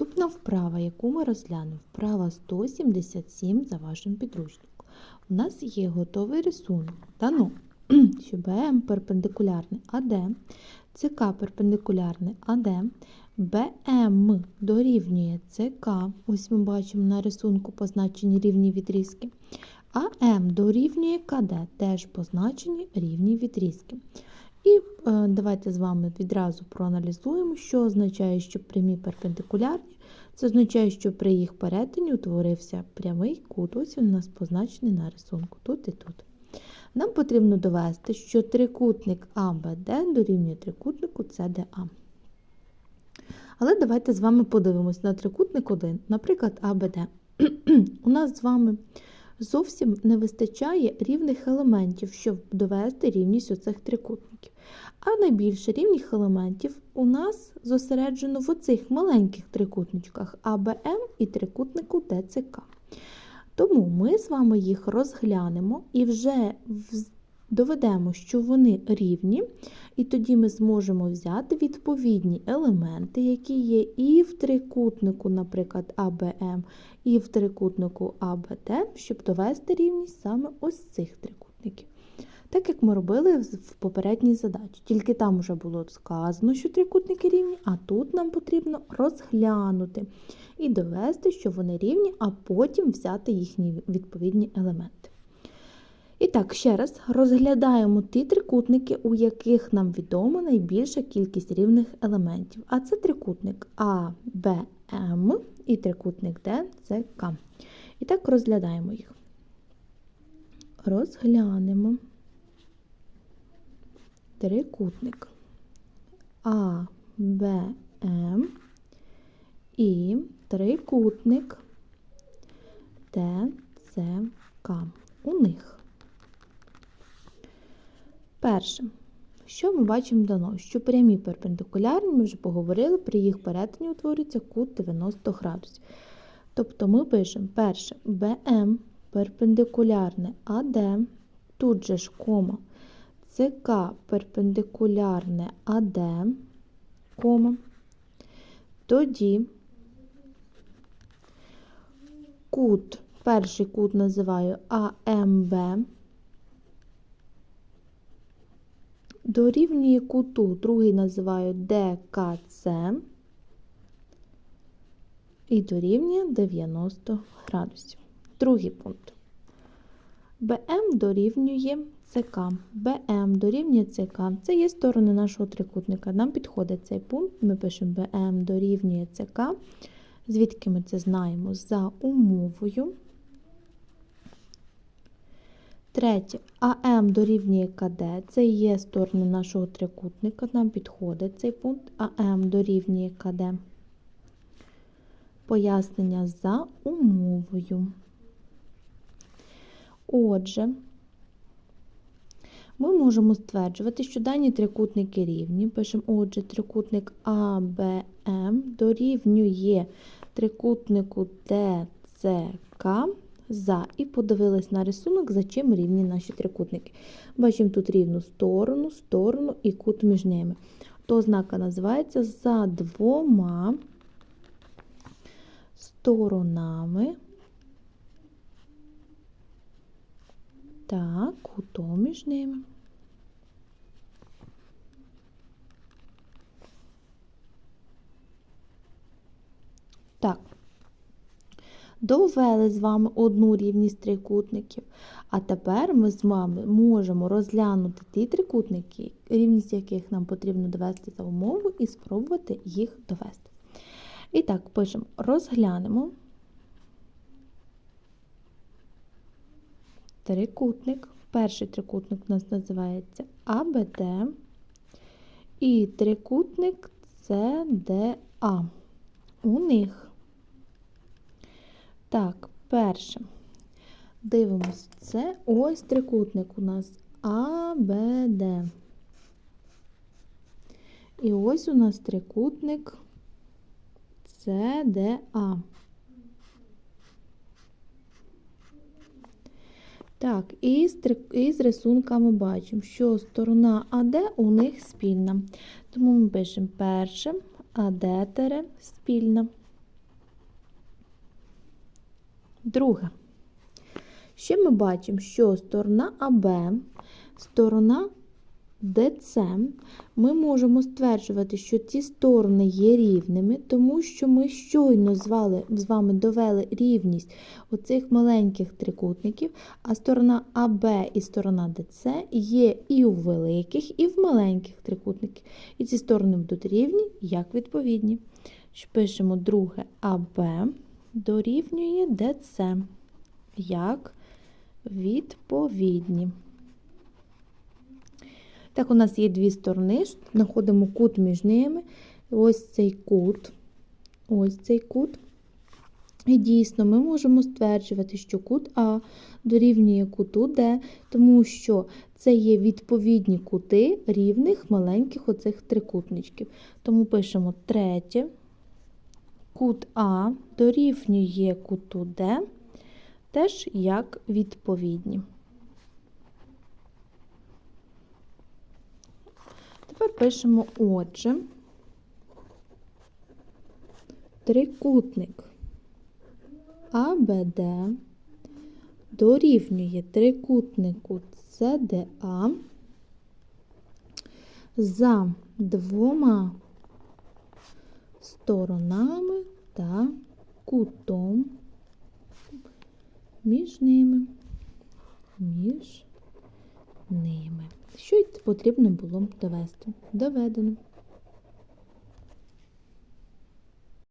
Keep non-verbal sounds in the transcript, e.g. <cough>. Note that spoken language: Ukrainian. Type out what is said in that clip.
Наступна вправа, яку ми розглянемо, вправа 177 за вашим підручником. У нас є готовий рисунок. Дано, <clears throat> що БМ перпендикулярне АД, ЦК перпендикулярне АД, БМ дорівнює ЦК, ось ми бачимо на рисунку позначені рівні відрізки, АМ дорівнює КД, теж позначені рівні відрізки. І е, давайте з вами відразу проаналізуємо, що означає, що прямі перпендикулярні. Це означає, що при їх перетині утворився прямий кут. Ось він у нас позначений на рисунку тут і тут. Нам потрібно довести, що трикутник АБД дорівнює трикутнику СДА. Але давайте з вами подивимось на трикутник 1, наприклад, АБД. <clears throat> У нас з вами зовсім не вистачає рівних елементів, щоб довести рівність оцих трикутників. А найбільше рівних елементів у нас зосереджено в оцих маленьких трикутничках АБМ і трикутнику ДЦК. Тому ми з вами їх розглянемо і вже доведемо, що вони рівні, і тоді ми зможемо взяти відповідні елементи, які є і в трикутнику, наприклад, АБМ, і в трикутнику АБТ, щоб довести рівність саме ось цих трикутників. Так як ми робили в попередній задачі. Тільки там вже було сказано, що трикутники рівні, а тут нам потрібно розглянути і довести, що вони рівні, а потім взяти їхні відповідні елементи. І так, ще раз розглядаємо ті трикутники, у яких нам відома найбільша кількість рівних елементів. А це трикутник А, Б, М і трикутник Д, С, К. І так розглядаємо їх. Розглянемо трикутник А, Б, М і трикутник Т, С, К. У них. Перше, що ми бачимо дано? Що прямі перпендикулярні, ми вже поговорили, при їх перетині утворюється кут 90 градусів. Тобто ми пишемо перше БМ перпендикулярне АД, тут же ж кома, ЦК перпендикулярне АД, кома. Тоді кут, перший кут називаю АМБ. Дорівнює куту, другий називаю ДКЦ і дорівнює 90 градусів. Другий пункт. БМ дорівнює ЦК. БМ дорівнює ЦК. Це є сторони нашого трикутника. Нам підходить цей пункт. Ми пишемо БМ дорівнює ЦК. Звідки ми це знаємо? За умовою. Третє, АМ дорівнює КД, це є сторони нашого трикутника, нам підходить цей пункт, АМ дорівнює КД. Пояснення за умовою. Отже, ми можемо стверджувати, що дані трикутники рівні. Пишемо, отже, трикутник АБМ дорівнює трикутнику ТЦК за і подивились на рисунок, за чим рівні наші трикутники. Бачимо тут рівну сторону, сторону і кут між ними. То ознака називається за двома сторонами та кутом між ними. Так. Довели з вами одну рівність трикутників. А тепер ми з вами можемо розглянути ті трикутники, рівність яких нам потрібно довести за умову, і спробувати їх довести. І так, пишемо: розглянемо трикутник. Перший трикутник у нас називається АБД. І трикутник СДА. У них. Так, перше. Дивимось, це ось трикутник у нас А, Б, Д. І ось у нас трикутник А. Так, і з, і з рисунка ми бачимо, що сторона АД у них спільна. Тому ми пишемо перше АД тере спільна. Друге. Ще ми бачимо, що сторона АБ, сторона ДЦ, ми можемо стверджувати, що ці сторони є рівними, тому що ми щойно звали, з вами довели рівність оцих маленьких трикутників, а сторона АБ і сторона ДЦ є і у великих, і в маленьких трикутників. І ці сторони будуть рівні, як відповідні. Пишемо друге АБ дорівнює ДЦ, як відповідні. Так, у нас є дві сторони, знаходимо кут між ними. Ось цей кут, ось цей кут. І дійсно, ми можемо стверджувати, що кут А дорівнює куту Д, тому що це є відповідні кути рівних маленьких оцих трикутничків. Тому пишемо третє. Кут А дорівнює куту Д, теж як відповідні. Тепер пишемо отже. Трикутник АБД дорівнює трикутнику СДА за двома сторонами та кутом між ними. Між ними. Що й потрібно було довести? Доведено.